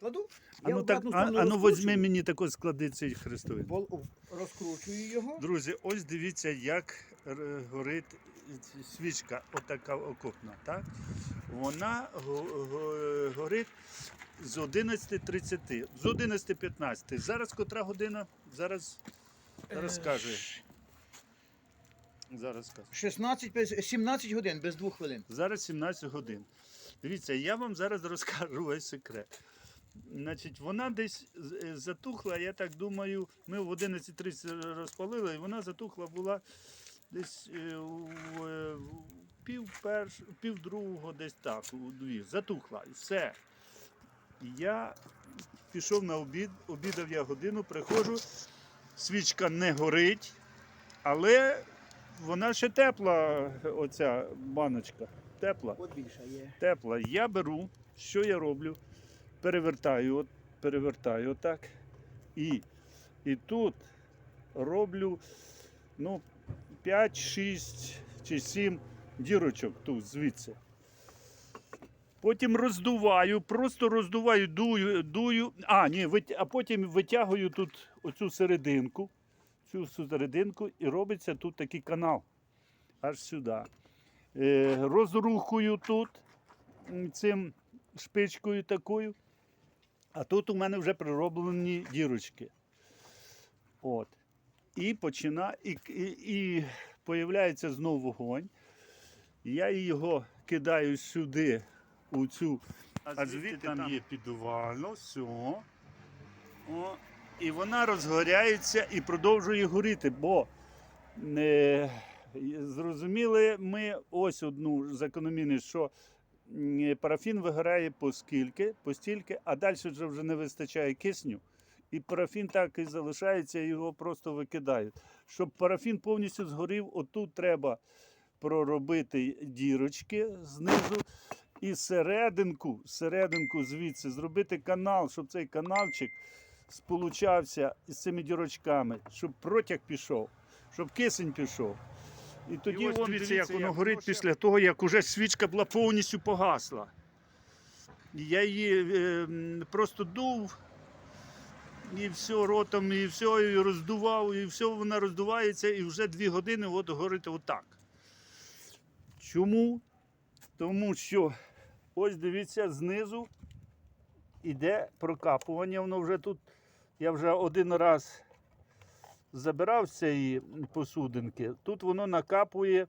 кладу. А ну так, а, а ну возьми мені тако склади цей хрестовин. Розкручую його. Друзі, ось дивіться, як е, горить свічка, отака окопна, так? Вона го- го- горить з 11.30, з 11.15. Зараз котра година? Зараз розкаже. Зараз скажу. 16, 17 годин без двох хвилин. Зараз 17 годин. Дивіться, я вам зараз розкажу весь секрет. Значить, вона десь е, затухла, я так думаю, ми в 11.30 розпалили, і вона затухла була десь е, е, в пів, перш, пів другого, десь так, у дві. Затухла. І все. Я пішов на обід, обідав я годину, приходжу, свічка не горить, але вона ще тепла, оця баночка. Тепла тепла. Я беру, що я роблю? Перевертаю, от, перевертаю отак. І, і тут роблю ну, 5, 6 чи 7 дірочок тут звідси. Потім роздуваю, просто роздуваю, дую, дую. А, ні, а потім витягую тут оцю серединку, цю серединку, і робиться тут такий канал. Аж сюди. Е, розрухую тут цим шпичкою такою. А тут у мене вже прироблені дірочки. От. І почина, і, і, і появляється знову вогонь. Я його кидаю сюди, у цю. А звідти там є підвально, все. О, і вона розгоряється і продовжує горіти, бо е, зрозуміли ми ось одну закономірність, що парафін вигорає по скільки, а далі вже, вже не вистачає кисню. І парафін так і залишається, його просто викидають. Щоб парафін повністю згорів, отут треба проробити дірочки знизу і серединку, серединку звідси зробити канал, щоб цей каналчик сполучався з цими дірочками, щоб протяг пішов, щоб кисень пішов. І тоді ось дивіться, як воно горить після того, як уже свічка була повністю погасла. Я її е, просто дув. І все ротом, і все, і роздував, і все вона роздувається, і вже дві години от горить отак. Чому? Тому що ось дивіться, знизу іде прокапування. Воно вже тут. Я вже один раз забирав з цієї посудинки. Тут воно накапує,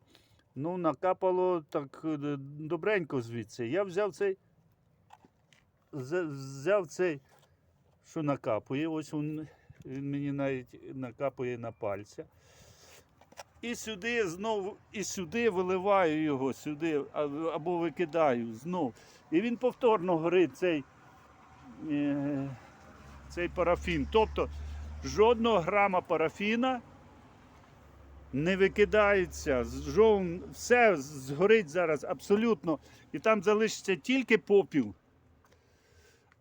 ну, накапало так е, добренько звідси. Я взяв цей, взяв цей, що накапує. Ось він, він мені навіть накапує на пальця. І сюди знову, і сюди виливаю його, сюди, або викидаю знов. І він повторно горить цей, е, цей парафін. Тобто жодного грама парафіна не викидається. Все згорить зараз абсолютно. І там залишиться тільки попіл.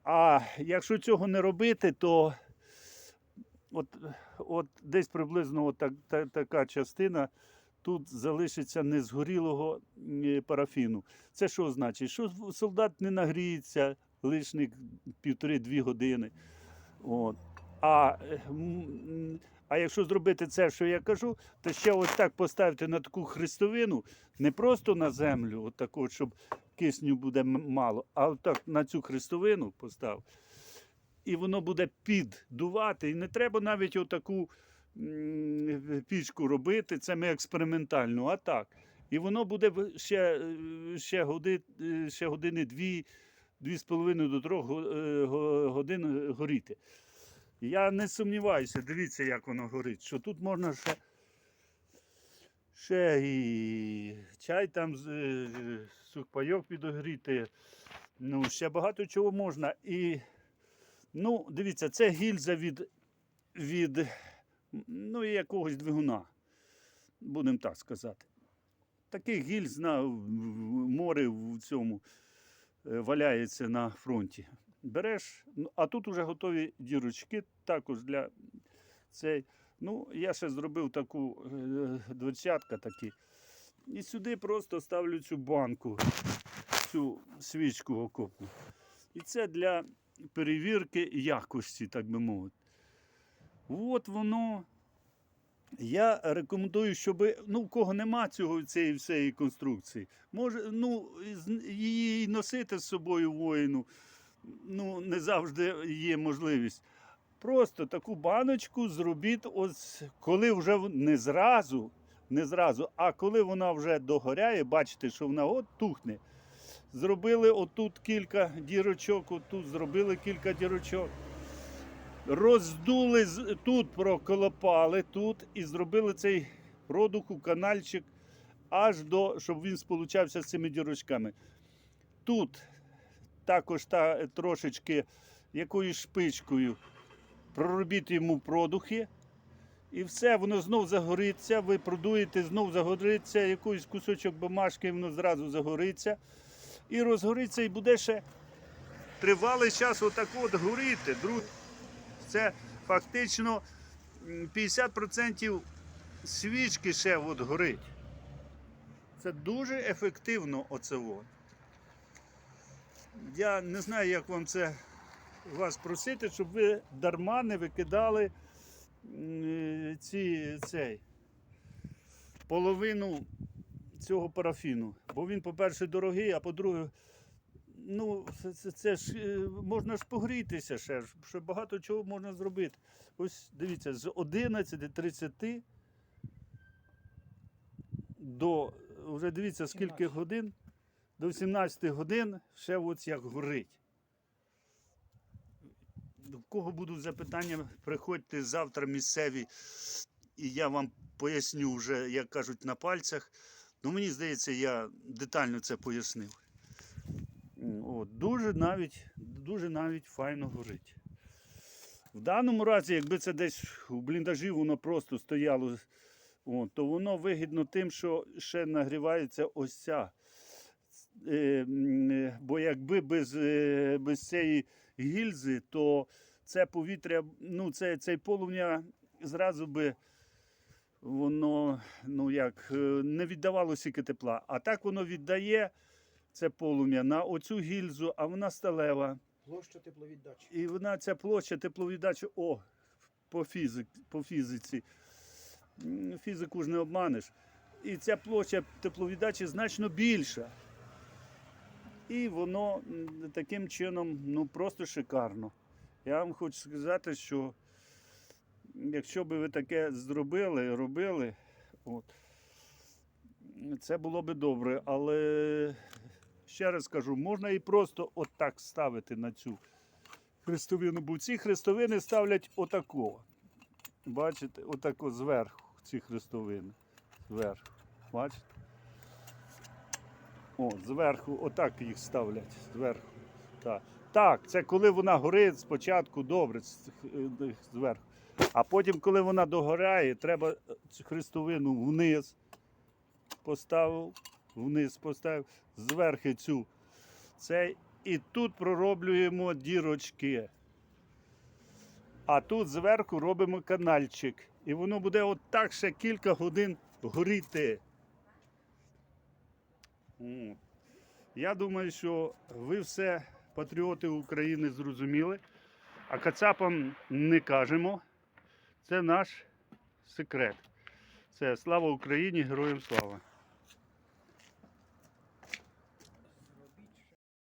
А якщо цього не робити, то от, от десь приблизно от так, та- така частина тут залишиться незгорілого е, парафіну. Це що значить? Що солдат не нагріється лишних півтори-дві години. От. А, а якщо зробити це, що я кажу, то ще ось так поставити на таку хрестовину, не просто на землю, от таку, щоб кисню буде мало, а отак на цю хрестовину постав. І воно буде піддувати. І не треба навіть отаку пічку робити, це ми експериментально, а так. І воно буде ще, ще, годи, ще години дві, дві з половиною до трьох е, го- годин горіти. Я не сумніваюся, дивіться, як воно горить, що тут можна ще, ще і чай там, е, сухпайок підогріти. Ну, ще багато чого можна. І, ну, дивіться, це гільза від, від ну, якогось двигуна, будемо так сказати. Таких гільз на море в цьому е, валяється на фронті. Береш, ну, а тут вже готові дірочки також для цей. Ну, я ще зробив таку е, двадцятка такі. І сюди просто ставлю цю банку, цю свічку окопну. І це для перевірки якості, так би мовити. От воно. Я рекомендую, щоб ну, в кого нема цього цієї всієї конструкції, може ну, її носити з собою воїну. Ну, не завжди є можливість. Просто таку баночку зробіть, ось коли вже не зразу, не зразу, а коли вона вже догоряє, бачите, що вона от тухне. Зробили отут кілька дірочок, отут зробили кілька дірочок. Роздули тут, проколопали тут і зробили цей продуху, канальчик аж до, щоб він сполучався з цими дірочками. Тут також та, трошечки якоюсь шпичкою проробіть йому продухи. І все, воно знов загориться, ви продуєте, знов загориться, якийсь кусочок бумажки, воно зразу загориться. І розгориться, і буде ще тривалий час отак от горіти. Це фактично 50% свічки ще от горить. Це дуже ефективно оце от. Я не знаю, як вам це вас просити, щоб ви дарма не викидали ці, цей, половину цього парафіну. Бо він, по-перше, дорогий, а по-друге, ну, це, це, ж е, можна ж погрітися ще, ще багато чого можна зробити. Ось дивіться, з 11.30 до вже дивіться скільки годин, до 17 годин ще ось як горить. В кого будуть запитання, приходьте завтра місцеві, і я вам поясню вже, як кажуть, на пальцях. Ну, мені здається, я детально це пояснив. От, дуже навіть, дуже навіть файно горить. В даному разі, якби це десь у бліндажі воно просто стояло, от, то воно вигідно тим, що ще нагрівається ось ця. Е, е, бо якби без, е, без цієї гільзи, то це повітря, ну, це, цей полум'я зразу би воно ну, як, не віддавало стільки тепла. А так воно віддає це полум'я на оцю гільзу, а вона сталева. Площа тепловіддачі. І вона ця площа тепловіддачі, о, по, фізик, по фізиці. Фізику ж не обманеш. І ця площа тепловіддачі значно більша. І воно таким чином ну, просто шикарно. Я вам хочу сказати, що якщо би ви таке зробили, робили, от, це було би добре. Але ще раз кажу, можна і просто отак ставити на цю хрестовину. Бо ці хрестовини ставлять отако. Бачите, отако зверху ці хрестовини. Зверху. Бачите? О, зверху, отак їх ставлять. Зверху. Так. так, це коли вона горить спочатку добре, е, зверху. А потім, коли вона догоряє, треба цю хрестовину вниз поставив, вниз поставив, зверху цю. Це, і тут пророблюємо дірочки. А тут зверху робимо канальчик. І воно буде отак ще кілька годин горіти. Я думаю, що ви все, патріоти України, зрозуміли. А кацапам не кажемо. Це наш секрет. Це слава Україні, героям слава!